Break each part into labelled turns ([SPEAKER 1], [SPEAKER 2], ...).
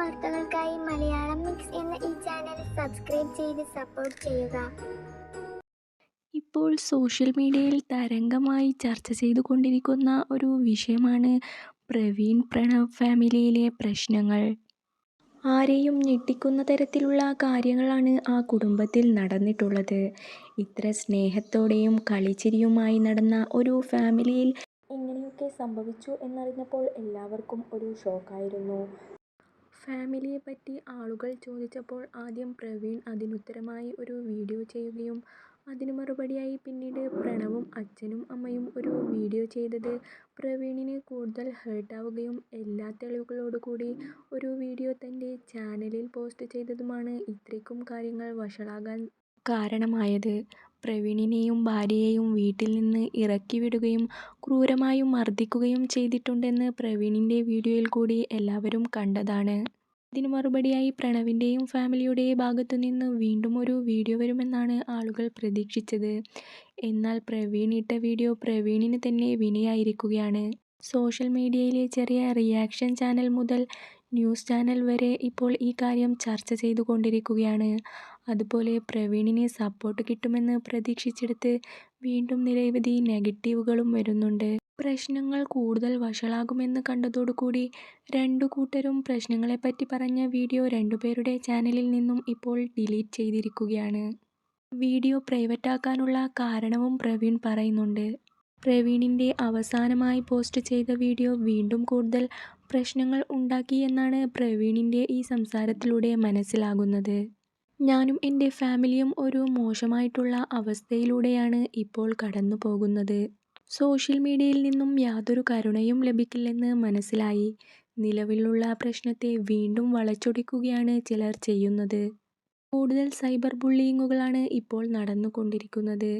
[SPEAKER 1] വാർത്തകൾക്കായി മലയാളം മിക്സ് എന്ന ഈ ചാനൽ സബ്സ്ക്രൈബ് ചെയ്ത് സപ്പോർട്ട് ചെയ്യുക
[SPEAKER 2] ഇപ്പോൾ സോഷ്യൽ മീഡിയയിൽ തരംഗമായി ചർച്ച ചെയ്തുകൊണ്ടിരിക്കുന്ന ഒരു വിഷയമാണ് പ്രവീൺ പ്രണവ് ഫാമിലിയിലെ പ്രശ്നങ്ങൾ. ആരെയും ഞെട്ടിക്കുന്ന തരത്തിലുള്ള കാര്യങ്ങളാണ് ആ കുടുംബത്തിൽ നടന്നിട്ടുള്ളത്. ഇത്ര സ്നേഹത്തോടെയും കളിച്ചിരിയുമായി നടന്ന ഒരു ഫാമിലിയിൽ ഇങ്ങനെയൊക്കെ സംഭവിച്ചു എന്നറിഞ്ഞപ്പോൾ എല്ലാവർക്കും ഒരു ഷോക്കായിരുന്നു. ഫാമിലിയെപ്പറ്റി ആളുകൾ ചോദിച്ചപ്പോൾ ആദ്യം പ്രവീൺ അതിനുത്തരമായി ഒരു വീഡിയോ ചെയ്യുകയും അതിന് മറുപടിയായി പിന്നീട് പ്രണവും അച്ഛനും അമ്മയും ഒരു വീഡിയോ ചെയ്തത് പ്രവീണിന് കൂടുതൽ ഹേർട്ടാവുകയും എല്ലാ തെളിവുകളോടുകൂടി ഒരു വീഡിയോ തന്റെ ചാനലിൽ പോസ്റ്റ് ചെയ്തതുമാണ് ഇത്രയ്ക്കും കാര്യങ്ങൾ വഷളാകാൻ കാരണമായത്. പ്രവീണിനെയും ഭാര്യയെയും വീട്ടിൽ നിന്ന് ഇറക്കിവിടുകയും ക്രൂരമായും മർദ്ദിക്കുകയും ചെയ്തിട്ടുണ്ടെന്ന് പ്രവീണിന്റെ വീഡിയോയിൽ കൂടി എല്ലാവരും കണ്ടതാണ്. ഇതിനു മറുപടിയായി പ്രണവിന്റെയും ഫാമിലിയുടെ ഭാഗത്തുനിന്ന് വീണ്ടും ഒരു വീഡിയോ വരുമെന്നാണ് ആളുകൾ പ്രതീക്ഷിച്ചത്. എന്നാൽ പ്രവീൺ ഇട്ട വീഡിയോ പ്രവീണിന് തന്നെ വിനയായിരിക്കുകയാണ്. സോഷ്യൽ മീഡിയയിലെ ചെറിയ റിയാക്ഷൻ ചാനൽ മുതൽ ന്യൂസ് ചാനൽ വരെ ഇപ്പോൾ ഈ കാര്യം ചർച്ച ചെയ്തുകൊണ്ടിരിക്കുകയാണ്. അതുപോലെ പ്രവീണിനെ സപ്പോർട്ട് കിട്ടുമെന്ന് പ്രതീക്ഷിച്ചെടുത്ത് വീണ്ടും നിരവധി നെഗറ്റീവുകളും വരുന്നുണ്ട്. പ്രശ്നങ്ങൾ കൂടുതൽ വഷളാകുമെന്ന് കണ്ടതോടുകൂടി രണ്ടു കൂട്ടരും പ്രശ്നങ്ങളെപ്പറ്റി പറഞ്ഞ വീഡിയോ രണ്ടുപേരുടെ ചാനലിൽ നിന്നും ഇപ്പോൾ ഡിലീറ്റ് ചെയ്തിരിക്കുകയാണ്. വീഡിയോ പ്രൈവറ്റാക്കാനുള്ള കാരണവും പ്രവീൺ പറയുന്നുണ്ട്. പ്രവീണിന്റെ അവസാനമായി പോസ്റ്റ് ചെയ്ത വീഡിയോ വീണ്ടും കൂടുതൽ പ്രശ്നങ്ങൾ ഉണ്ടാക്കി എന്നാണ് പ്രവീണിന്റെ ഈ സംസാരത്തിലൂടെ മനസ്സിലാകുന്നത്. ഞാനും എന്റെ ഫാമിലിയും ഒരു മോശമായിട്ടുള്ള അവസ്ഥയിലൂടെയാണ് ഇപ്പോൾ കടന്നു പോകുന്നത് സോഷ്യൽ മീഡിയയിൽ നിന്നും യാതൊരു കരുണയും ലഭിക്കില്ലെന്ന് മനസ്സിലായി. നിലവിലുള്ള പ്രശ്നത്തെ വീണ്ടും വളച്ചൊടിക്കുകയാണ് ചിലർ ചെയ്യുന്നത്. കൂടുതൽ സൈബർ ബുള്ളിയിങ്ങുകളാണ് ഇപ്പോൾ നടന്നുകൊണ്ടിരിക്കുന്നത്.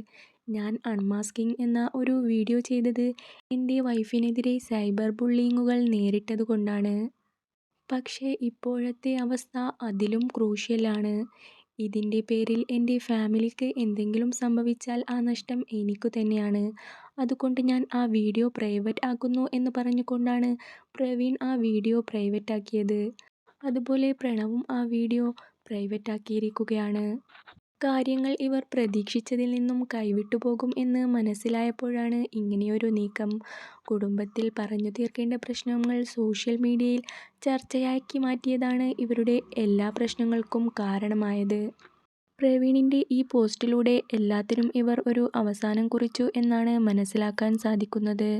[SPEAKER 2] ഞാൻ അൺമാസ്കിങ് എന്ന ഒരു വീഡിയോ ചെയ്തത് എന്റെ വൈഫിനെതിരെ സൈബർ ബുള്ളിങ്ങുകൾ നേരിട്ടത് കൊണ്ടാണ് പക്ഷേ ഇപ്പോഴത്തെ അവസ്ഥ അതിലും ക്രൂഷ്യലാണ്. ഇതിന്റെ പേരിൽ എന്റെ ഫാമിലിക്ക് എന്തെങ്കിലും സംഭവിച്ചാൽ ആ നഷ്ടം എനിക്കു തന്നെയാണ്. അതുകൊണ്ട് ഞാൻ ആ വീഡിയോ പ്രൈവറ്റ് ആക്കുന്നു എന്ന് പറഞ്ഞുകൊണ്ടാണ് പ്രവീൺ ആ വീഡിയോ പ്രൈവറ്റ് പ്രൈവറ്റാക്കിയത്. അതുപോലെ പ്രണവും ആ വീഡിയോ പ്രൈവറ്റാക്കിയിരിക്കുകയാണ്. കാര്യങ്ങൾ ഇവർ പ്രതീക്ഷിച്ചതിൽ നിന്നും കൈവിട്ടുപോകും എന്ന് മനസ്സിലായപ്പോഴാണ് ഇങ്ങനെയൊരു നീക്കം. കുടുംബത്തിൽ പറഞ്ഞു തീർക്കേണ്ട പ്രശ്നങ്ങൾ സോഷ്യൽ മീഡിയയിൽ ചർച്ചയാക്കി മാറ്റിയതാണ് ഇവരുടെ എല്ലാ പ്രശ്നങ്ങൾക്കും കാരണമായത്. പ്രവീണിന്റെ ഈ പോസ്റ്റിലൂടെ എല്ലാത്തിനും ഇവർ ഒരു അവസാനം കുറിച്ചു എന്നാണ് മനസ്സിലാക്കാൻ സാധിക്കുന്നത്.